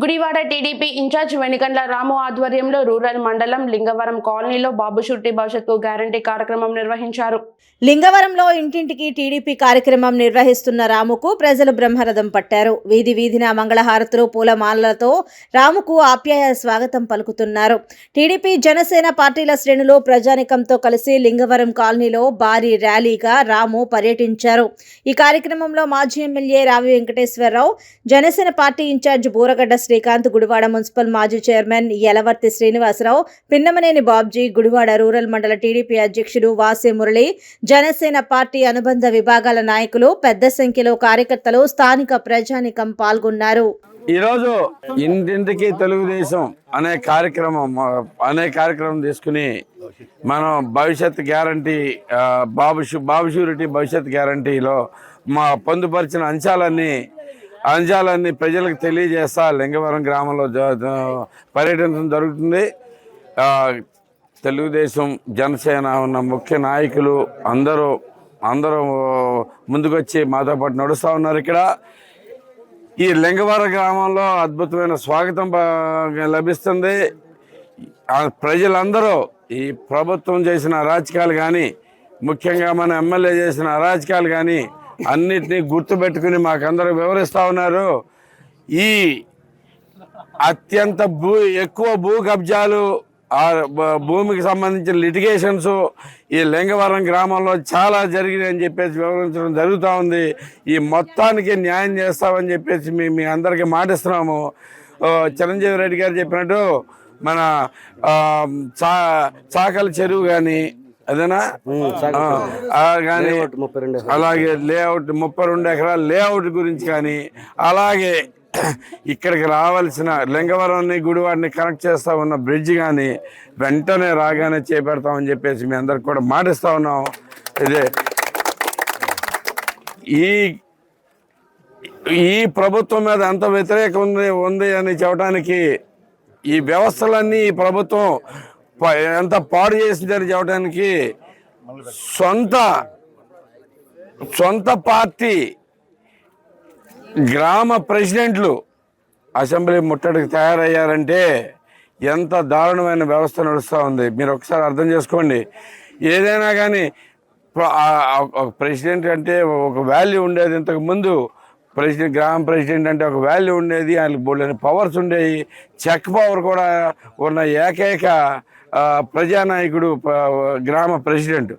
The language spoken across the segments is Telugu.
గుడివాడ టీడీపీ ఇన్ఛార్జ్ వెనుకండ్ల రాము ఆధ్వర్యంలో రూరల్ మండలం లింగవరం కాలనీలో బాబు షుట్టి భవిష్యత్కు గ్యారంటీ కార్యక్రమం నిర్వహించారు. లింగవరంలో ఇంటింటికి టీడీపీ కార్యక్రమం నిర్వహిస్తున్న రాముకు ప్రజలు బ్రహ్మరథం పట్టారు. వీధి వీధిన మంగళహారతులు పూలమాలలతో రాముకు ఆప్యాయ స్వాగతం పలుకుతున్నారు. టీడీపీ జనసేన పార్టీల శ్రేణులు ప్రజానికంతో కలిసి లింగవరం కాలనీలో భారీ ర్యాలీగా రాము పర్యటించారు. ఈ కార్యక్రమంలో మాజీ MLA Ravi Venkateswararao Janasena party incharge Buragadda Srikanth Gudivada municipal మాజీ చైర్మన్ యలవర్తి శ్రీనివాసరావు పిన్నమనేని బాబ్జీ గుడివాడ రూరల్ మండల టీడీపీ అధ్యక్షుడు వాసే మురళి జనసేన పార్టీ అనుబంధ విభాగాల నాయకులు పెద్ద సంఖ్యలో కార్యకర్తలు స్థానిక ప్రజానికం పాల్గొన్నారు. ఈరోజు ఇంటింటికి తెలుగుదేశం అనే కార్యక్రమం అనే కార్యక్రమం తీసుకుని మనం భవిష్యత్ గ్యారంటీ బాబు బాబు షూరిటీ భవిష్యత్ గ్యారంటీలో మా పొందుపరిచిన అంశాలన్నీ అంశాలన్నీ ప్రజలకు తెలియజేస్తా లింగవరం గ్రామంలో జ- పర్యటించడం జరుగుతుంది. తెలుగుదేశం జనసేన ఉన్న ముఖ్య నాయకులు అందరూ అందరూ ముందుకొచ్చి మాతో పాటు నడుస్తూ ఉన్నారు ఇక్కడ. ఈ లింగవరం గ్రామంలో అద్భుతమైన స్వాగతం లభిస్తుంది. ప్రజలందరూ ఈ ప్రభుత్వం చేసిన అరాచకాలు కానీ ముఖ్యంగా మన ఎమ్మెల్యే చేసిన అరాచకాలు కానీ అన్నిటినీ గుర్తుపెట్టుకుని మాకందరూ వివరిస్తూ ఉన్నారు. ఈ అత్యంత భూ ఎక్కువ భూ కబ్జాలు భూమికి సంబంధించిన లిటిగేషన్స్ ఈ లింగవరం గ్రామంలో చాలా జరిగినాయని చెప్పేసి వివరించడం జరుగుతూ ఉంది. ఈ మొత్తానికి న్యాయం చేస్తామని చెప్పేసి మేము మీ అందరికీ మాటిస్తున్నాము. చిరంజీవి రెడ్డి గారు చెప్పినట్టు మన చా చాకల చెరువు కానీ అదేనా? కానీ అలాగే లేఅవుట్ ముప్పై రెండు ఎకరాల లేఅవుట్ గురించి కానీ అలాగే ఇక్కడికి రావాల్సిన లింగవరాన్ని గుడివాడిని కనెక్ట్ చేస్తా ఉన్న బ్రిడ్జ్ కానీ వెంటనే రాగానే చేపెడతామని చెప్పేసి మీ అందరికి కూడా మాటిస్తా ఉన్నాం. ఇదే. ఈ ఈ ప్రభుత్వం మీద ఎంత వ్యతిరేకం ఉంది ఉంది అని చెప్పడానికి ఈ వ్యవస్థలన్నీ ఈ ప్రభుత్వం ఎంత పాడు చేసిందని చెప్పడానికి సొంత సొంత పార్టీ గ్రామ ప్రెసిడెంట్లు అసెంబ్లీ ముట్టడికి తయారయ్యారంటే ఎంత దారుణమైన వ్యవస్థ నడుస్తూ ఉంది. మీరు ఒకసారి అర్థం చేసుకోండి. ఏదైనా కానీ ఒక ప్రెసిడెంట్ అంటే ఒక వాల్యూ ఉండేది ఇంతకుముందు ప్రెసిడెంట్ గ్రామ ప్రెసిడెంట్ అంటే ఒక వాల్యూ ఉండేది ఆయనకు బోల్డని పవర్స్ ఉండేవి. చెక్ పవర్ కూడా ఉన్న ఏకైక ప్రజానాయకుడు గ్రామ ప్రెసిడెంట్.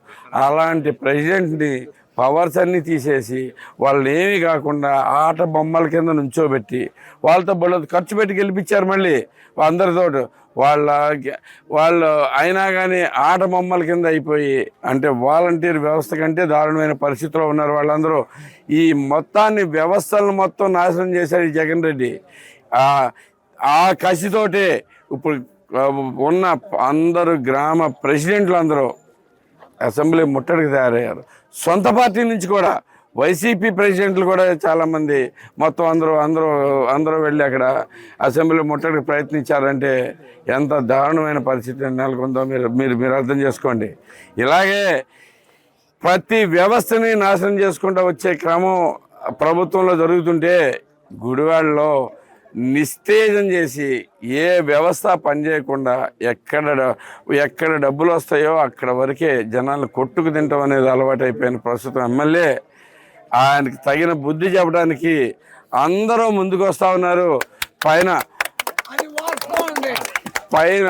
అలాంటి ప్రెసిడెంట్ని పవర్స్ అన్నీ తీసేసి వాళ్ళని ఏమీ కాకుండా ఆట బొమ్మల కింద నుంచోబెట్టి వాళ్ళతో బళ్ళు ఖర్చు పెట్టి గెలిపించారు మళ్ళీ అందరితో వాళ్ళ వాళ్ళు అయినా కానీ ఆట బొమ్మల కింద అయిపోయి అంటే వాలంటీర్ వ్యవస్థ కంటే దారుణమైన పరిస్థితిలో ఉన్నారు వాళ్ళందరూ. ఈ మొత్తాన్ని వ్యవస్థలను మొత్తం నాశనం చేశారు ఈ జగన్ రెడ్డి. ఆ కసితోటే ఇప్పుడు ఉన్న అందరు గ్రామ ప్రెసిడెంట్లు అందరూ అసెంబ్లీ ముట్టడికి తయారయ్యారు. సొంత పార్టీ నుంచి కూడా వైసీపీ ప్రెసిడెంట్లు కూడా చాలామంది మొత్తం అందరూ అందరూ అందరూ వెళ్ళి అక్కడ అసెంబ్లీ ముట్టడికి ప్రయత్నించారంటే ఎంత దారుణమైన పరిస్థితి నెలకొందో మీరు మీరు మీరు అర్థం చేసుకోండి. ఇలాగే ప్రతి వ్యవస్థని నాశనం చేసుకుంటూ వచ్చే క్రమం ప్రభుత్వంలో జరుగుతుంటే గుడివాడలో నిస్తేజం చేసి ఏ వ్యవస్థ పనిచేయకుండా ఎక్కడ ఎక్కడ డబ్బులు వస్తాయో అక్కడ వరకే జనాలు కొట్టుకు తింటాం అనేది అలవాటు అయిపోయిన ప్రస్తుతం ఎమ్మెల్యే. ఆయనకి తగిన బుద్ధి చెప్పడానికి అందరూ ముందుకు వస్తూ ఉన్నారు. పైన పైన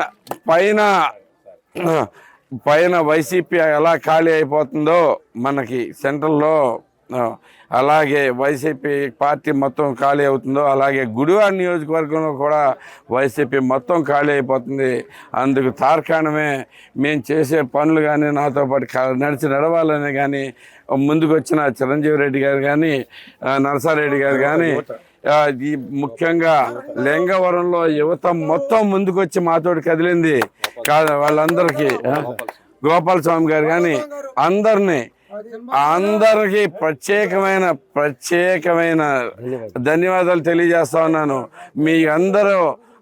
పైన పైన వైసీపీ ఎలా ఖాళీ అయిపోతుందో మనకి సెంట్రల్లో అలాగే వైసీపీ పార్టీ మొత్తం ఖాళీ అవుతుందో అలాగే గుడివాడ నియోజకవర్గంలో కూడా వైసీపీ మొత్తం ఖాళీ అయిపోతుంది. అందుకు తార్కాణమే మేము చేసే పనులు కానీ నాతో పాటు నడిచి నడవాలని కానీ ముందుకు వచ్చిన చిరంజీవి రెడ్డి గారు కానీ నరసారెడ్డి గారు కానీ ఈ ముఖ్యంగా లింగవరంలో యువత మొత్తం ముందుకొచ్చి మాతోటి కదిలింది. కాదు వాళ్ళందరికీ గోపాలస్వామి గారు కానీ అందరినీ అందరికి ప్రత్యేకమైన ప్రత్యేకమైన ధన్యవాదాలు తెలియజేస్తా ఉన్నాను. మీ అందరూ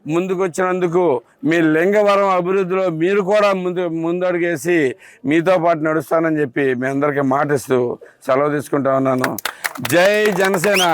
ముందుకొచ్చినందుకు మీ లింగవరం అభివృద్ధిలో మీరు కూడా ముందు ముందడుగేసి మీతో పాటు నడుస్తానని చెప్పి మీ అందరికీ మాటిస్తూ సెలవు తీసుకుంటా ఉన్నాను. జై జనసేన!